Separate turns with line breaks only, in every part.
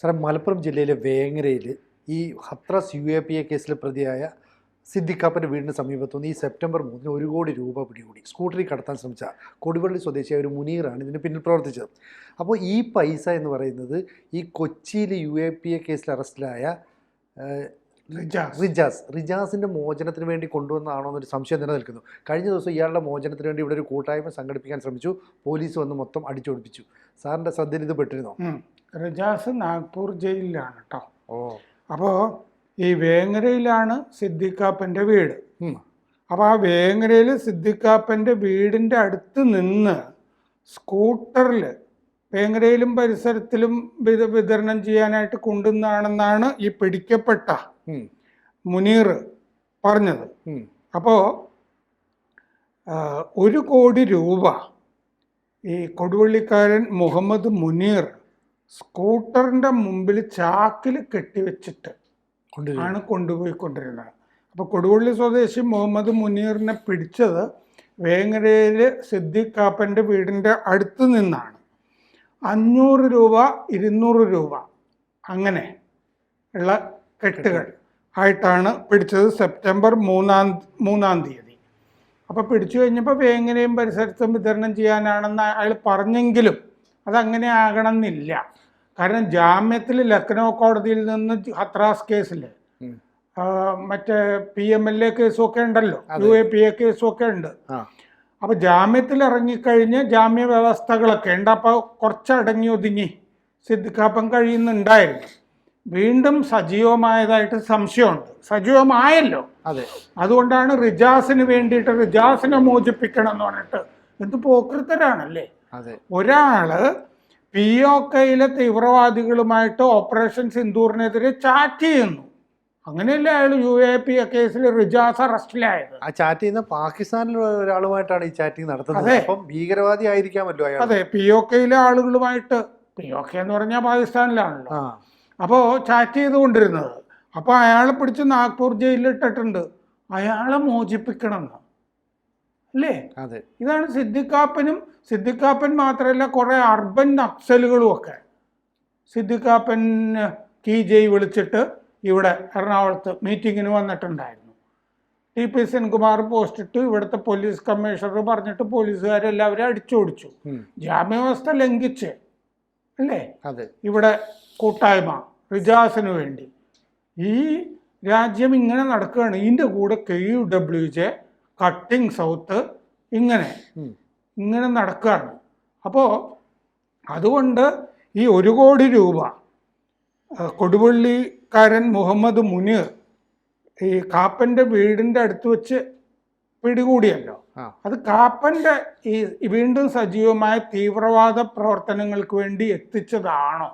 സാറേ മലപ്പുറം ജില്ലയിലെ വേങ്ങരയിൽ ഈ Hathras U A P A കേസിലെ പ്രതിയായ സിദ്ദിഖാപ്പന്റെ വീടിന് സമീപത്തുനിന്ന് ഈ സെപ്റ്റംബർ മൂന്നിന് ഒരു കോടി രൂപ പിടികൂടി. സ്കൂട്ടറിൽ കടത്താൻ ശ്രമിച്ച കൊടുവള്ളി സ്വദേശിയായ ഒരു മുനീറാണ് ഇതിന് പിന്നിൽ പ്രവർത്തിച്ചത്. അപ്പോൾ ഈ പൈസ എന്ന് പറയുന്നത് ഈ കൊച്ചിയിൽ യു എ പി എ കേസിൽ അറസ്റ്റിലായ
റിജാസ്.
റിജാസ്. റിജാസിന്റെ മോചനത്തിന് വേണ്ടി കൊണ്ടുവന്നതാണോ എന്നൊരു സംശയം നിലനിൽക്കുന്നു. കഴിഞ്ഞ ദിവസം ഇയാളുടെ മോചനത്തിന് വേണ്ടി ഇവിടെ ഒരു കൂട്ടായ്മ സംഘടിപ്പിക്കാൻ ശ്രമിച്ചു. പോലീസ് വന്ന് മൊത്തം അടിച്ചൊടിപ്പിച്ചു. സാറിന്റെ ശ്രദ്ധയിൽ ഇത് പെട്ടിരുന്നോ.
റിജാസ് നാഗ്പൂർ ജയിലിലാണ് കേട്ടോ
അപ്പോ
അപ്പോൾ ഈ വേങ്ങരയിലാണ് സിദ്ദിഖാപ്പന്റെ വീട്. അപ്പോൾ ആ വേങ്ങരയിൽ സിദ്ദിഖാപ്പന്റെ വീടിന്റെ അടുത്ത് നിന്ന് സ്കൂട്ടറിൽ വേങ്ങരയിലും പരിസരത്തിലും വിത- വിതരണം ചെയ്യാനായിട്ട് കൊണ്ടുവന്നാണെന്നാണ് ഈ പിടിക്കപ്പെട്ട മുനീർ പറഞ്ഞത്. അപ്പോൾ ഒരു കോടി രൂപ ഈ കൊടുവള്ളിക്കാരൻ മുഹമ്മദ് മുനീർ സ്കൂട്ടറിന്റെ മുമ്പിൽ ചാക്കിൽ കെട്ടിവെച്ചിട്ട്
ആണ്
ആണ് കൊണ്ടുപോയിക്കൊണ്ടിരുന്നത്. അപ്പോൾ കൊടുവള്ളി സ്വദേശി മുഹമ്മദ് മുനീറിനെ പിടിച്ചത് വേങ്ങരയിൽ സിദ്ദിഖ് കാപ്പന്റെ വീടിന്റെ അടുത്ത് നിന്നാണ്. അഞ്ഞൂറ് രൂപ ഇരുന്നൂറ് രൂപ അങ്ങനെ ഉള്ള കെട്ടുകൾ ആയിട്ടാണ് പിടിച്ചത് സെപ്റ്റംബർ മൂന്നാം മൂന്നാം തീയതി. അപ്പോൾ പിടിച്ചു കഴിഞ്ഞപ്പോൾ വേങ്ങരയും പരിസരത്തും വിതരണം ചെയ്യാനാണെന്ന് അയാൾ പറഞ്ഞെങ്കിലും അതങ്ങനെ ആകണം എന്നില്ല കാരണം ജാമ്യത്തിൽ ലക്നൗ കോടതിയിൽ നിന്ന് ഹത്രാസ് കേസിൽ മറ്റേ പി എം എൽ എ കേസും ഒക്കെ ഉണ്ടല്ലോ. യു എ പി എ കേസും ഒക്കെ ഉണ്ട് അപ്പൊ ജാമ്യത്തിൽ ഇറങ്ങിക്കഴിഞ്ഞ് ജാമ്യ വ്യവസ്ഥകളൊക്കെ ഉണ്ട്. അപ്പൊ കുറച്ചടങ്ങി ഒതുങ്ങി സിദ്ധിക്കാപ്പം കഴിയുന്നുണ്ടായിരുന്നു. വീണ്ടും സജീവമായതായിട്ട് സംശയമുണ്ട്. സജീവമായല്ലോ.
അതെ.
അതുകൊണ്ടാണ് റിജാസിന് വേണ്ടിയിട്ട് റിജാസിനെ മോചിപ്പിക്കണം എന്ന് പറഞ്ഞിട്ട് ഇത് പോക്കൃത്തരാണല്ലേ ഒരാൾ പി ഒ കെയിലെ തീവ്രവാദികളുമായിട്ട് ഓപ്പറേഷൻ സിന്ദൂറിനെതിരെ ചാറ്റ് ചെയ്യുന്നു. അങ്ങനെയല്ലേ അയാൾ യു എ പി കേസിൽ റിജാസ് അറസ്റ്റിലായത്?
ആ ചാറ്റ് ചെയ്യുന്ന പാകിസ്ഥാനിലുള്ള ഒരാളുമായിട്ടാണ് ഈ ചാറ്റിംഗ് നടത്തുന്നത്. അപ്പം ഭീകരവാദി ആയിരിക്കാമല്ലോ അയാൾ
അതെ പി ഒ കെയിലെ ആളുകളുമായിട്ട് പി ഒ കെ എന്ന് പറഞ്ഞാൽ പാകിസ്ഥാനിലാണല്ലോ. അപ്പോൾ ചാറ്റ് ചെയ്തുകൊണ്ടിരുന്നത്. അപ്പോൾ അയാളെ പിടിച്ച് നാഗ്പൂർ ജയിലിൽ ഇട്ടിട്ടുണ്ട്. അയാളെ മോചിപ്പിക്കണം എന്ന് അല്ലേ?
അതെ.
ഇതാണ് സിദ്ദിഖാപ്പനും സിദ്ദിഖാപ്പൻ മാത്രമല്ല കുറെ അർബൻ നക്സലുകളും ഒക്കെ. സിദ്ദിഖാപ്പൻ കി. ജയ് വിളിച്ചിട്ട് ഇവിടെ എറണാകുളത്ത് മീറ്റിങ്ങിന് വന്നിട്ടുണ്ടായിരുന്നു. ടി. പി. സെൻകുമാർ പോസ്റ്റിട്ട് ഇവിടുത്തെ പോലീസ് കമ്മീഷണർ പറഞ്ഞിട്ട് പോലീസുകാരെല്ലാവരും അടിച്ചോടിച്ചു. ജാമ്യവ്യവസ്ഥ ലംഘിച്ച് അല്ലേ?
അതെ.
ഇവിടെ കൂട്ടായ്മ റിജാസിന് വേണ്ടി. ഈ രാജ്യം ഇങ്ങനെ നടക്കുകയാണ്. ഇതിന്റെ കൂടെ K. U. W. J. Cutting south ഇങ്ങനെ ഇങ്ങനെ നടക്കുകയാണ് അപ്പോൾ അതുകൊണ്ട് ഈ ഒരു കോടി രൂപ കൊടുവള്ളിക്കാരൻ മുഹമ്മദ് മുനീർ ഈ കാപ്പന്റെ വീടിന്റെ അടുത്ത് വെച്ച് പിടികൂടിയല്ലോ. അത് കാപ്പന്റെ ഈ വീണ്ടും സജീവമായ തീവ്രവാദ പ്രവർത്തനങ്ങൾക്ക് വേണ്ടി എത്തിച്ചതാണോ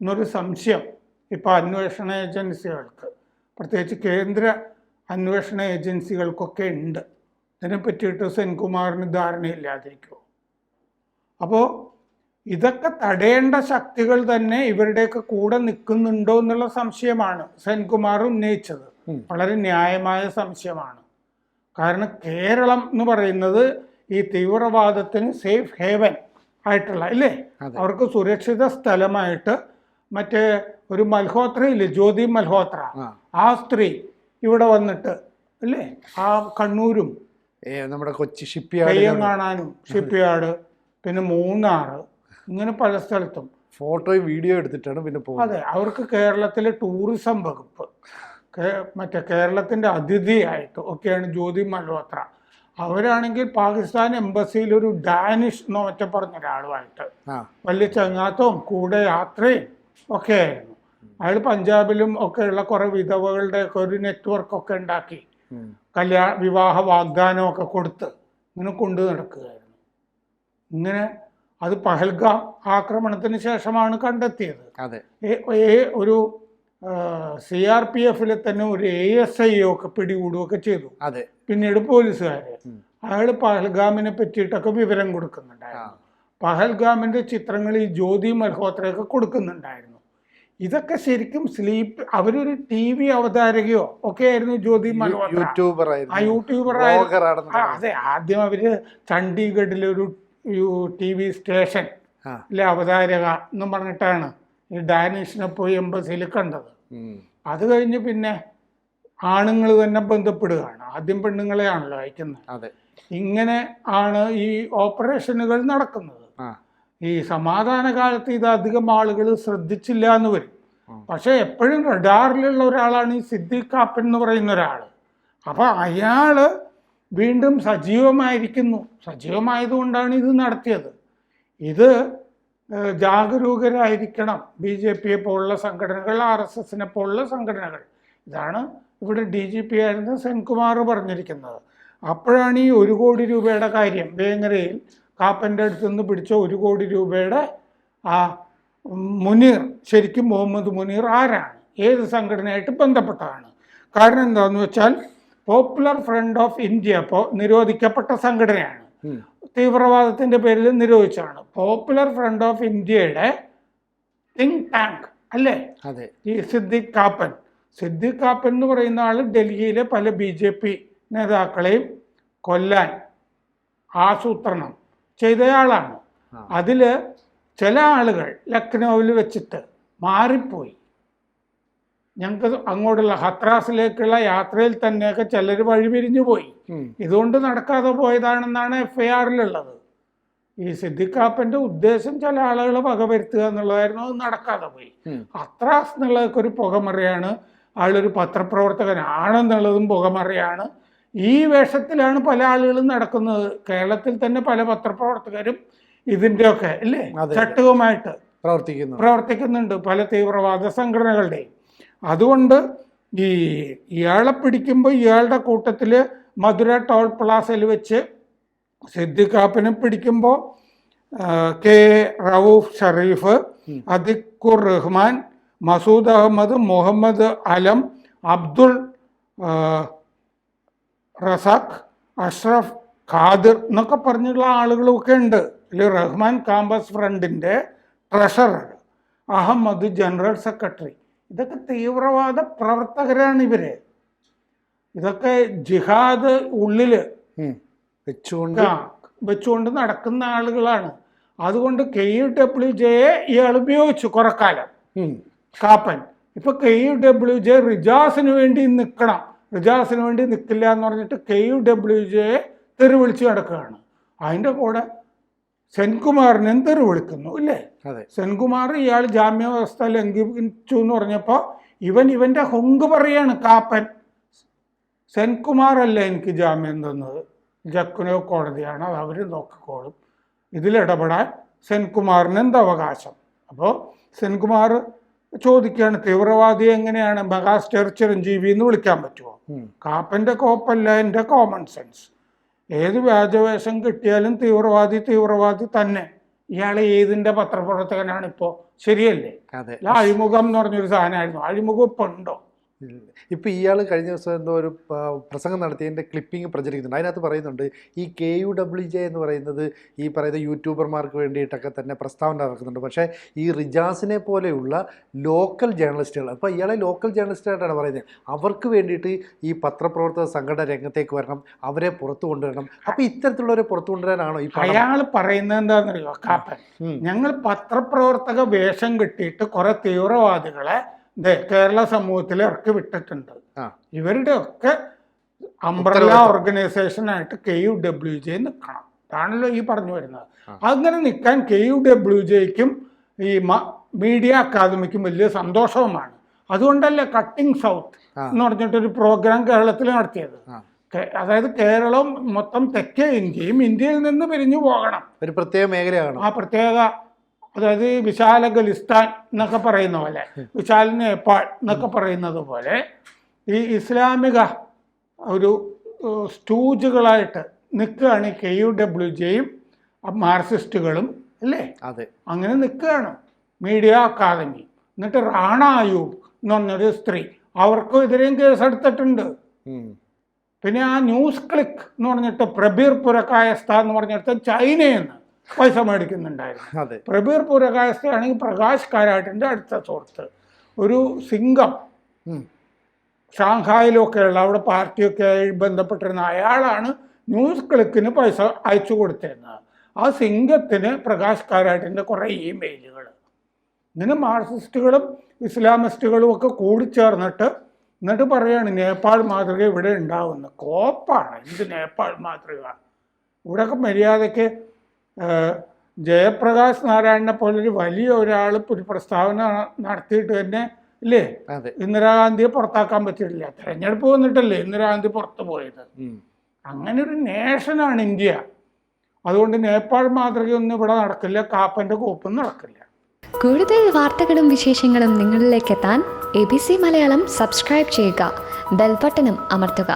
എന്നൊരു സംശയം ഇപ്പോൾ അന്വേഷണ ഏജൻസികൾക്ക്. പ്രത്യേകിച്ച് കേന്ദ്ര അന്വേഷണ ഏജൻസികൾക്കൊക്കെ ഉണ്ട്. ഇതിനെ പറ്റിയിട്ട് സെൻകുമാറിന് ധാരണയില്ലാതിരിക്കുമോ അപ്പോൾ ഇതൊക്കെ തടയേണ്ട ശക്തികൾ തന്നെ ഇവരുടെയൊക്കെ കൂടെ നിൽക്കുന്നുണ്ടോ എന്നുള്ള സംശയമാണ് സെൻകുമാർ ഉന്നയിച്ചത്. വളരെ ന്യായമായ സംശയമാണ്. കാരണം കേരളം എന്ന് പറയുന്നത് ഈ തീവ്രവാദത്തിന് സേഫ് ഹേവൻ ആയിട്ടുള്ള ഇല്ലേ? അവർക്ക് സുരക്ഷിത സ്ഥലമായിട്ട് മറ്റേ ഒരു മൽഹോത്ര ഇല്ലേ? ജ്യോതി മൽഹോത്ര.
ആ.
സ്ത്രീ ഇവിടെ വന്നിട്ട് അല്ലേ ആ കണ്ണൂരും
നമ്മുടെ കൊച്ചി ഷിപ്പ്
യാർഡ് കാണാനും ഷിപ്പ് യാർഡ് പിന്നെ മൂന്നാർ ഇങ്ങനെ പല സ്ഥലത്തും.
ഫോട്ടോയും വീഡിയോ എടുത്തിട്ടാണ് പിന്നെ പോകുന്നത്.
അതെ അവർക്ക് കേരളത്തിലെ ടൂറിസം വകുപ്പ് മറ്റേ കേരളത്തിന്റെ അതിഥിയായിട്ട് ഒക്കെയാണ് ജ്യോതി മൽഹോത്ര. അവരാണെങ്കിൽ പാകിസ്ഥാൻ എംബസിയിൽ ഒരു ഡാനിഷ് എന്ന് ഒറ്റ പറഞ്ഞ ഒരാളുമായിട്ട് വലിയ ചങ്ങാത്തവും കൂടെ യാത്രയും ഒക്കെ ആയിരുന്നു. അയാൾ പഞ്ചാബിലും ഒക്കെയുള്ള കുറേ വിധവകളുടെ ഒക്കെ ഒരു നെറ്റ്വർക്ക് ഒക്കെ ഉണ്ടാക്കി.
ഉം.
കല്യാണ വിവാഹ വാഗ്ദാനമൊക്കെ കൊടുത്ത് ഇങ്ങനെ കൊണ്ടു നടക്കുകയായിരുന്നു. ഇങ്ങനെ അത് പഹൽഗാം ആക്രമണത്തിന് ശേഷമാണ് കണ്ടെത്തിയത്. ഒരു സി ആർ പി എഫിലെ തന്നെ ഒരു എ എസ് ഐ ഒക്കെ പിടികൂടുകയൊക്കെ ചെയ്തു.
അതെ.
പിന്നീട്
പോലീസുകാരെ.
അയാൾ പഹൽഗാമിനെ പറ്റിയിട്ടൊക്കെ വിവരം കൊടുക്കുന്നുണ്ടായിരുന്നു. പഹൽഗാമിന്റെ ചിത്രങ്ങൾ ഈ ജ്യോതി മൽഹോത്രയൊക്കെ കൊടുക്കുന്നുണ്ടായിരുന്നു. ഇതൊക്കെ ശരിക്കും സ്ലീപ്പ് അവരൊരു ടി വി അവതാരകയോ ഒക്കെ ആയിരുന്നു ജ്യോതി
യൂട്യൂബർ
ആ യൂട്യൂബർ അതെ ആദ്യം അവർ ചണ്ഡീഗഡിലെ ഒരു ടി വി സ്റ്റേഷൻ അവതാരക എന്നും പറഞ്ഞിട്ടാണ് ഈ ഡാനിഷിനെ പോയി എംബസിയിൽ കണ്ടത്. അത് കഴിഞ്ഞ് പിന്നെ ആണുങ്ങൾ തന്നെ ബന്ധപ്പെടുകയാണ്. ആദ്യം പെണ്ണുങ്ങളെയാണല്ലോ അയക്കുന്നത്. ഇങ്ങനെ ആണ് ഈ ഓപ്പറേഷനുകൾ നടക്കുന്നത്. ഈ സമാധാന കാലത്ത് ഇത് അധികം ആളുകൾ ശ്രദ്ധിച്ചില്ല എന്ന് വരും. പക്ഷെ എപ്പോഴും റഡാറിലുള്ള ഒരാളാണ് ഈ സിദ്ദീഖ് കാപ്പൻ എന്ന് പറയുന്ന ഒരാൾ അപ്പോൾ അയാൾ വീണ്ടും സജീവമായിരിക്കുന്നു. സജീവമായതുകൊണ്ടാണ് ഇത് നടത്തിയത്. ഇത് ജാഗരൂകരായിരിക്കണം ബി ജെ പിയെ പോലുള്ള സംഘടനകൾ ആർ എസ് എസിനെ പോലുള്ള സംഘടനകൾ. ഇതാണ് ഇവിടെ ഡി ജി പി ആയിരുന്ന സെൻകുമാർ പറഞ്ഞിരിക്കുന്നത്. അപ്പോഴാണ് ഈ ഒരു കോടി രൂപയുടെ കാര്യം വേങ്ങരയിൽ കാപ്പന്റെ അടുത്ത് നിന്ന് പിടിച്ച ഒരു കോടി രൂപയുടെ ആ മുനീർ ശരിക്കും മുഹമ്മദ് മുനീർ ആരാണ്? ഏത് സംഘടനയായിട്ട് ബന്ധപ്പെട്ടതാണ്? കാരണം എന്താണെന്ന് വെച്ചാൽ പോപ്പുലർ ഫ്രണ്ട് ഓഫ് ഇന്ത്യ ഇപ്പോൾ നിരോധിക്കപ്പെട്ട സംഘടനയാണ്. തീവ്രവാദത്തിന്റെ പേരിൽ നിരോധിച്ചാണ് പോപ്പുലർ ഫ്രണ്ട് ഓഫ് ഇന്ത്യയുടെ തിങ്ക് ടാങ്ക് അല്ലേ?
അതെ.
ഈ സിദ്ദിഖ് കാപ്പൻ. സിദ്ദിഖ് കാപ്പൻ എന്ന് പറയുന്ന ആൾ ഡൽഹിയിലെ പല ബി ജെ പി നേതാക്കളെയും കൊല്ലാൻ ആസൂത്രണം ചെയ്തയാളാണ്.
അതിൽ
അതിൽ ചില ആളുകൾ ലക്നൗവിൽ വെച്ചിട്ട് മാറിപ്പോയി. ഞങ്ങൾക്ക് അങ്ങോട്ടുള്ള ഹത്രാസിലേക്കുള്ള യാത്രയിൽ തന്നെയൊക്കെ ചിലർ വഴിപിരിഞ്ഞു പോയി. ഇതുകൊണ്ട് നടക്കാതെ പോയതാണെന്നാണ് എഫ് ഐ ആറിലുള്ളത് ഈ സിദ്ദിഖാപ്പന്റെ ഉദ്ദേശം ചില ആളുകളെ വകവരുത്തുക എന്നുള്ളതായിരുന്നു അത് നടക്കാതെ പോയി. ഹത്രാസ് എന്നുള്ളതൊക്കെ ഒരു പുകമറയാണ്. ആളൊരു പത്രപ്രവർത്തകനാണെന്നുള്ളതും പുകമറയാണ്. ഈ വേഷത്തിലാണ് പല ആളുകളും നടക്കുന്നത്. കേരളത്തിൽ തന്നെ പല പത്രപ്രവർത്തകരും ഇതിന്റെയൊക്കെ അല്ലേ? ചട്ടവുമായിട്ട്
പ്രവർത്തിക്കുന്നു.
പ്രവർത്തിക്കുന്നുണ്ട് പല തീവ്രവാദ സംഘടനകളുടെയും. അതുകൊണ്ട് ഈ ഇയാളെ പിടിക്കുമ്പോൾ ഇയാളുടെ കൂട്ടത്തിൽ മധുര ടോൾ പ്ലാസയിൽ വെച്ച് സിദ്ദിഖാപ്പിനെ പിടിക്കുമ്പോൾ കെ റവൂഫ് ഷറീഫ് അതിഖുർ റഹ്മാൻ മസൂദ് അഹമ്മദ് മുഹമ്മദ് അലം അബ്ദുൾ റസാഖ് അഷ്റഫ് ഖാദിർ എന്നൊക്കെ പറഞ്ഞുള്ള ആളുകളൊക്കെ ഉണ്ട്. ഇതിൽ റഹ്മാൻ കാമ്പസ് ഫ്രണ്ടിന്റെ ട്രഷറർ അഹമ്മദ് ജനറൽ സെക്രട്ടറി. ഇതൊക്കെ തീവ്രവാദ പ്രവർത്തകരാണ് ഇവർ. ഇതൊക്കെ ജിഹാദ്
ഉള്ളിൽ വെച്ചുകൊണ്ട്
വെച്ചുകൊണ്ട് നടക്കുന്ന ആളുകളാണ്. അതുകൊണ്ട് കെ യു ഡബ്ല്യു ജെയെ ഇയാൾ ഉപയോഗിച്ചു കുറെ കാലം. കാപ്പൻ ഇപ്പൊ കെ യു ഡബ്ല്യു ജെ റിജാസിന് വേണ്ടി നിൽക്കണം റിജാസിന് വേണ്ടി നിൽക്കില്ല എന്ന് പറഞ്ഞിട്ട് കെ യു ഡബ്ല്യു ജെയെ തെറി വിളിച്ച് കിടക്കുകയാണ് അതിന്റെ കൂടെ സെൻകുമാറിനെയും തെറി വിളിക്കുന്നു ഇല്ലേ?
അതെ.
സെൻകുമാർ ഇയാൾ ജാമ്യാവസ്ഥ ലംഘിച്ചു എന്ന് പറഞ്ഞപ്പോൾ ഇവൻ ഇവന്റെ ഹൊങ്ക് പറയാണ് കാപ്പൻ സെൻകുമാർ അല്ല എനിക്ക് ജാമ്യം തന്നത്? ജക്കുനോ കോടതിയാണ് അത് അവർ നോക്കിക്കോളും. ഇതിലിടപെടാൻ സെൻകുമാറിന് എന്ത് അവകാശം അപ്പോൾ സെൻകുമാർ ചോദിക്കുകയാണ് തീവ്രവാദി എങ്ങനെയാണ് മെഗാസ്റ്റർ ചിരഞ്ജീവി എന്ന് വിളിക്കാൻ പറ്റുമോ? കാപ്പന്റെ കോപ്പല്ല എന്റെ കോമൺ സെൻസ് ഏത് വ്യാജവേഷം കിട്ടിയാലും തീവ്രവാദി തീവ്രവാദി തന്നെ. ഇയാളെ ഏതിന്റെ പത്രപ്രവർത്തകനാണ് ഇപ്പോ? ശരിയല്ലേ? അഴിമുഖം എന്ന് പറഞ്ഞൊരു സാധനമായിരുന്നു. അഴിമുഖം ഇപ്പം ഉണ്ടോ?
ഇല്ല. ഇപ്പൊ ഇയാൾ കഴിഞ്ഞ ദിവസം എന്തോ ഒരു പ്രസംഗം നടത്തിയതിന്റെ ക്ലിപ്പിംഗ് പ്രചരിക്കുന്നുണ്ട്. അതിനകത്ത് പറയുന്നുണ്ട് ഈ കെ യു ഡബ്ല്യു ജെ എന്ന് പറയുന്നത് ഈ പറയുന്ന യൂട്യൂബർമാർക്ക് വേണ്ടിയിട്ടൊക്കെ തന്നെ പ്രസ്താവന ഇറക്കുന്നുണ്ട് പക്ഷേ ഈ റിജാസിനെ പോലെയുള്ള ലോക്കൽ ജേർണലിസ്റ്റുകൾ അപ്പോൾ ഇയാളെ ലോക്കൽ ജേർണലിസ്റ്റായിട്ടാണ് പറയുന്നത്. അവർക്ക് വേണ്ടിയിട്ട് ഈ പത്രപ്രവർത്തക സംഘടന രംഗത്തേക്ക് വരണം അവരെ പുറത്തു കൊണ്ടുവരണം. അപ്പോൾ ഇത്തരത്തിലുള്ളവരെ പുറത്തു കൊണ്ടുവരാനാണോ ഈ
അയാൾ പറയുന്നത് എന്താണെന്നറിയോ കാപ്പൻ? ഞങ്ങൾ പത്രപ്രവർത്തക വേഷം കിട്ടിയിട്ട് കുറേ തീവ്രവാദികളെ കേരള സമൂഹത്തിൽ ഇറക്കി വിട്ടിട്ടുണ്ട്. ഇവരുടെ ഒക്കെ അംബ്രല
ഓർഗനൈസേഷൻ
ആയിട്ട് കെ യു ഡബ്ല്യു ജെ നിൽക്കണം. അതാണല്ലോ ഈ പറഞ്ഞു വരുന്നത്. അങ്ങനെ നിൽക്കാൻ കെ യു ഡബ്ല്യു ജെക്കും ഈ മീഡിയ അക്കാദമിക്കും വലിയ സന്തോഷവുമാണ്. അതുകൊണ്ടല്ലേ കട്ടിംഗ് സൗത്ത്. എന്ന് പറഞ്ഞിട്ടൊരു പ്രോഗ്രാം കേരളത്തിൽ നടത്തിയത്. അതായത് കേരളം മൊത്തം തെക്കേ ഇന്ത്യയും ഇന്ത്യയിൽ നിന്ന് പിരിഞ്ഞു പോകണം.
ഒരു പ്രത്യേക മേഖലയാണ്
ആ പ്രത്യേക അതായത് വിശാല ഖലിസ്ഥാൻ എന്നൊക്കെ പറയുന്ന പോലെ വിശാല നേപ്പാൾ എന്നൊക്കെ പറയുന്നത് പോലെ ഈ ഇസ്ലാമിക ഒരു സ്റ്റൂജുകളായിട്ട് നിൽക്കുകയാണ് കെ യു ഡബ്ല്യു ജെയും മാർക്സിസ്റ്റുകളും അല്ലേ?
അതെ.
അങ്ങനെ നിൽക്കുകയാണ്. മീഡിയ അക്കാദമി എന്നിട്ട് റാണ അയൂബ് എന്ന് പറഞ്ഞൊരു സ്ത്രീ അവർക്കും എതിരെയും കേസെടുത്തിട്ടുണ്ട്.
എടുത്തിട്ടുണ്ട്
പിന്നെ ആ ന്യൂസ് ക്ലിക്ക് എന്ന് പറഞ്ഞിട്ട് പ്രബീർ പുരക്കായസ്ഥ എന്ന് പറഞ്ഞിട്ട് ചൈനയെന്ന് പൈസ മേടിക്കുന്നുണ്ടായിരുന്നു
അതെ
പ്രബീർ ആണെങ്കിൽ പ്രകാശ് കാരാട്ടിന്റെ അടുത്ത സുഹൃത്ത്. ഒരു സിംഗം. ഷാങ്ഹായിലൊക്കെയുള്ള അവിടെ പാർട്ടിയൊക്കെ ആയി ബന്ധപ്പെട്ടിരുന്ന അയാളാണ് ന്യൂസ് ക്ലിക്കിന് പൈസ അയച്ചു കൊടുത്തിരുന്നത്. ആ സിംഗത്തിന് പ്രകാശ് കാരാട്ടിന്റെ കുറേ ഇമെയിലുകൾ ഇങ്ങനെ മാർക്സിസ്റ്റുകളും ഇസ്ലാമിസ്റ്റുകളും ഒക്കെ കൂടിച്ചേർന്നിട്ട് എന്നിട്ട് പറയാണ് നേപ്പാൾ മാതൃക ഇവിടെ ഉണ്ടാവുന്നത് കോപ്പാണ്. എന്ത് നേപ്പാൾ മാതൃക? ഇവിടെയൊക്കെ മര്യാദയ്ക്ക് ജയപ്രകാശ് നാരായണനെ പോലൊരു വലിയ ഒരാൾ ഒരു പ്രസ്താവന നടത്തിയിട്ട് തന്നെ ഇല്ലേ? ഇന്ദിരാഗാന്ധിയെ പുറത്താക്കാൻ പറ്റിയിട്ടില്ല. തെരഞ്ഞെടുപ്പ് വന്നിട്ടല്ലേ ഇന്ദിരാഗാന്ധി പുറത്തു പോയത്? അങ്ങനെ ഒരു നേഷനാണ് ഇന്ത്യ. അതുകൊണ്ട് നേപ്പാൾ മാതൃകയൊന്നും ഇവിടെ നടക്കില്ല കാപ്പന്റെ കോപ്പും നടക്കില്ല.
കൂടുതൽ വാർത്തകളും വിശേഷങ്ങളും നിങ്ങളിലേക്ക് എത്താൻ A B C Malayalam subscribe ചെയ്യുക ബെൽബട്ടനും അമർത്തുക.